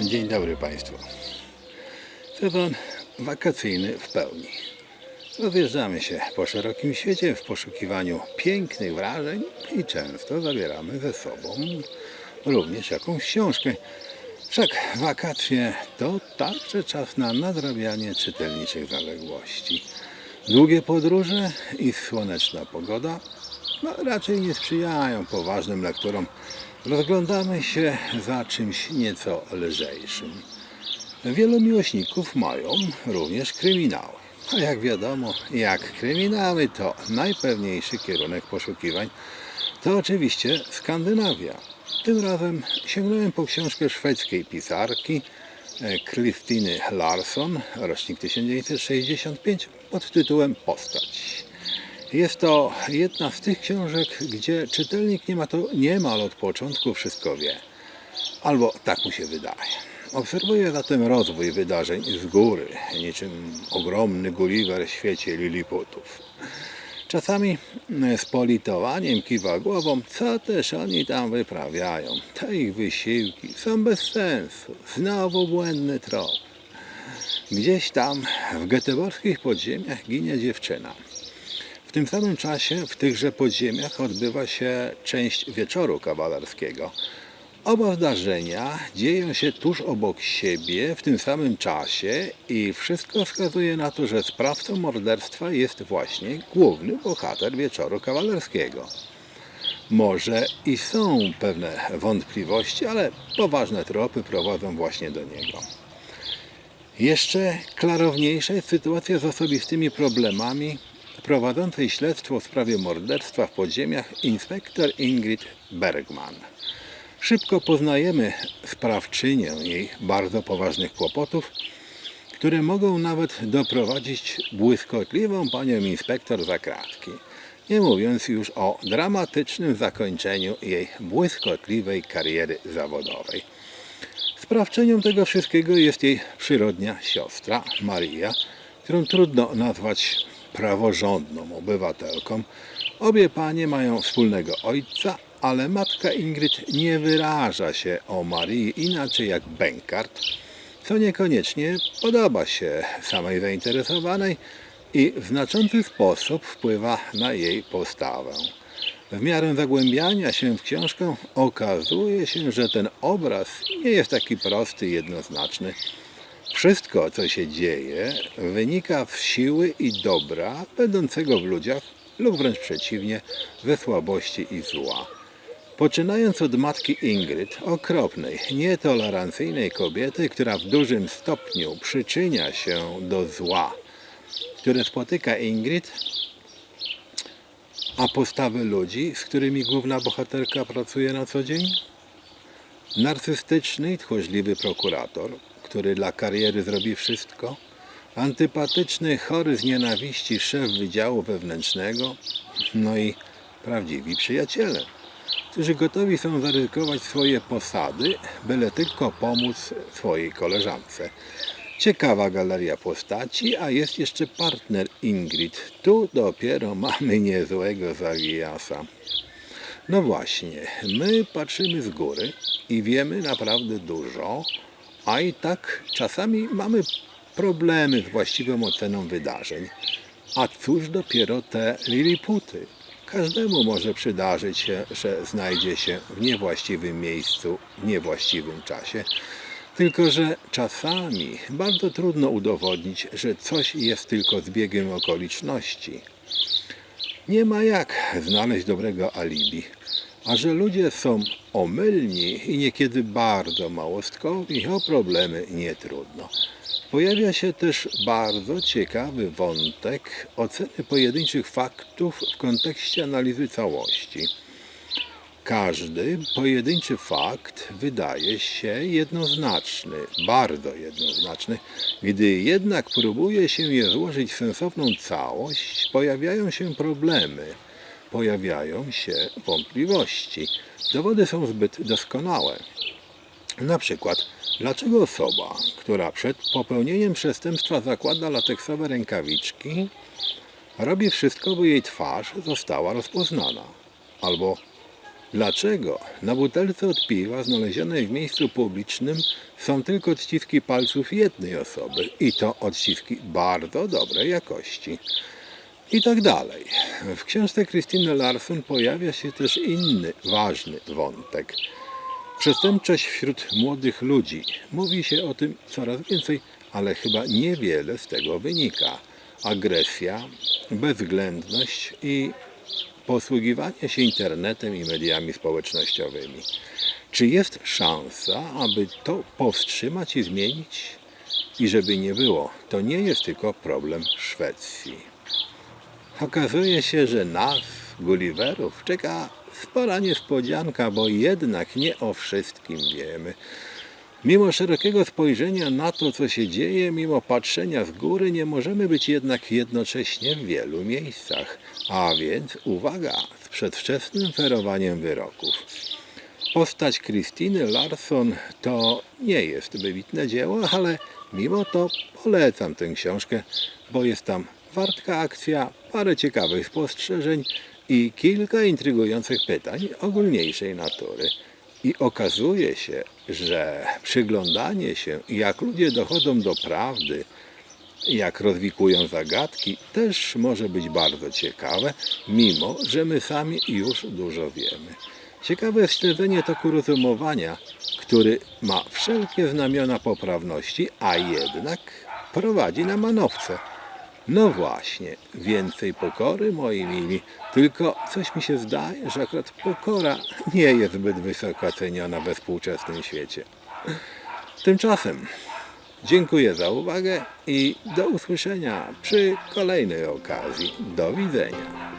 Dzień dobry Państwu. Sezon wakacyjny w pełni. Rozjeżdżamy się po szerokim świecie w poszukiwaniu pięknych wrażeń i często zabieramy ze sobą również jakąś książkę. Wszak wakacje to także czas na nadrabianie czytelniczych zaległości. Długie podróże i słoneczna pogoda no, raczej nie sprzyjają poważnym lekturom. Rozglądamy się za czymś nieco lżejszym. Wielu miłośników mają również kryminały. A jak wiadomo, jak kryminały to najpewniejszy kierunek poszukiwań, to oczywiście Skandynawia. Tym razem sięgnąłem po książkę szwedzkiej pisarki e, Kristiny Larsson, rocznik 1965, pod tytułem Postać. Jest to jedna z tych książek, gdzie czytelnik nie ma to niemal od początku wszystko wie. Albo tak mu się wydaje. Obserwuję zatem rozwój wydarzeń z góry, niczym ogromny Gulliver w świecie Liliputów. Czasami z politowaniem kiwa głową, co też oni tam wyprawiają. Te ich wysiłki są bez sensu. Znowu błędny trop. Gdzieś tam w geteborskich podziemiach ginie dziewczyna. Tym samym czasie w tychże podziemiach odbywa się część wieczoru kawalerskiego. Oba zdarzenia dzieją się tuż obok siebie w tym samym czasie i wszystko wskazuje na to, że sprawcą morderstwa jest właśnie główny bohater wieczoru kawalerskiego. Może i są pewne wątpliwości, ale poważne tropy prowadzą właśnie do niego. Jeszcze klarowniejsza jest sytuacja z osobistymi problemami prowadzącej śledztwo w sprawie morderstwa w podziemiach inspektor Ingrid Bergman. Szybko poznajemy sprawczynię jej bardzo poważnych kłopotów, które mogą nawet doprowadzić błyskotliwą panią inspektor za kratki. Nie mówiąc już o dramatycznym zakończeniu jej błyskotliwej kariery zawodowej. Sprawczynią tego wszystkiego jest jej przyrodnia siostra Maria, którą trudno nazwać praworządną obywatelką. Obie panie mają wspólnego ojca, ale matka Ingrid nie wyraża się o Marii inaczej jak Benkart, co niekoniecznie podoba się samej zainteresowanej i w znaczący sposób wpływa na jej postawę. W miarę zagłębiania się w książkę okazuje się, że ten obraz nie jest taki prosty i jednoznaczny. Wszystko, co się dzieje, wynika z siły i dobra będącego w ludziach lub wręcz przeciwnie, ze słabości i zła. Poczynając od matki Ingrid, okropnej, nietolerancyjnej kobiety, która w dużym stopniu przyczynia się do zła, które spotyka Ingrid, a postawy ludzi, z którymi główna bohaterka pracuje na co dzień? Narcystyczny i tchórzliwy prokurator, który dla kariery zrobi wszystko, antypatyczny, chory z nienawiści szef Wydziału Wewnętrznego, no i prawdziwi przyjaciele, którzy gotowi są zaryzykować swoje posady, byle tylko pomóc swojej koleżance. Ciekawa galeria postaci, a jest jeszcze partner Ingrid. Tu dopiero mamy niezłego zawijasa. No właśnie, my patrzymy z góry i wiemy naprawdę dużo, a i tak czasami mamy problemy z właściwą oceną wydarzeń. A cóż dopiero te Liliputy? Każdemu może przydarzyć się, że znajdzie się w niewłaściwym miejscu, w niewłaściwym czasie. Tylko, że czasami bardzo trudno udowodnić, że coś jest tylko zbiegiem okoliczności. Nie ma jak znaleźć dobrego alibi. A że ludzie są omylni i niekiedy bardzo małostkowi, o problemy nie trudno. Pojawia się też bardzo ciekawy wątek oceny pojedynczych faktów w kontekście analizy całości. Każdy pojedynczy fakt wydaje się jednoznaczny, bardzo jednoznaczny. Gdy jednak próbuje się je złożyć w sensowną całość, pojawiają się problemy, pojawiają się wątpliwości. Dowody są zbyt doskonałe. Na przykład, dlaczego osoba, która przed popełnieniem przestępstwa zakłada lateksowe rękawiczki, robi wszystko, by jej twarz została rozpoznana? Albo Dlaczego na butelce od piwa znalezionej w miejscu publicznym są tylko odciski palców jednej osoby i to odciski bardzo dobrej jakości? I tak dalej. W książce Krystyny Larson pojawia się też inny ważny wątek. Przestępczość wśród młodych ludzi. Mówi się o tym coraz więcej, ale chyba niewiele z tego wynika. Agresja, bezwzględność i posługiwanie się internetem i mediami społecznościowymi. Czy jest szansa, aby to powstrzymać i zmienić? I żeby nie było, to nie jest tylko problem Szwecji. Okazuje się, że nas, Gulliverów, czeka spora niespodzianka, bo jednak nie o wszystkim wiemy. Mimo szerokiego spojrzenia na to, co się dzieje, mimo patrzenia z góry, nie możemy być jednak jednocześnie w wielu miejscach. A więc uwaga z przedwczesnym ferowaniem wyroków. Postać Krystyny Larson to nie jest wybitne dzieło, ale mimo to polecam tę książkę, bo jest tam wartka akcja, parę ciekawych spostrzeżeń i kilka intrygujących pytań ogólniejszej natury. I okazuje się, że przyglądanie się, jak ludzie dochodzą do prawdy, jak rozwikują zagadki, też może być bardzo ciekawe, mimo że my sami już dużo wiemy. Ciekawe jest śledzenie toku rozumowania, który ma wszelkie znamiona poprawności, a jednak prowadzi na manowce. No właśnie, więcej pokory, moi mili. Tylko coś mi się zdaje, że akurat pokora nie jest zbyt wysoko ceniona we współczesnym świecie. Tymczasem dziękuję za uwagę i do usłyszenia przy kolejnej okazji. Do widzenia.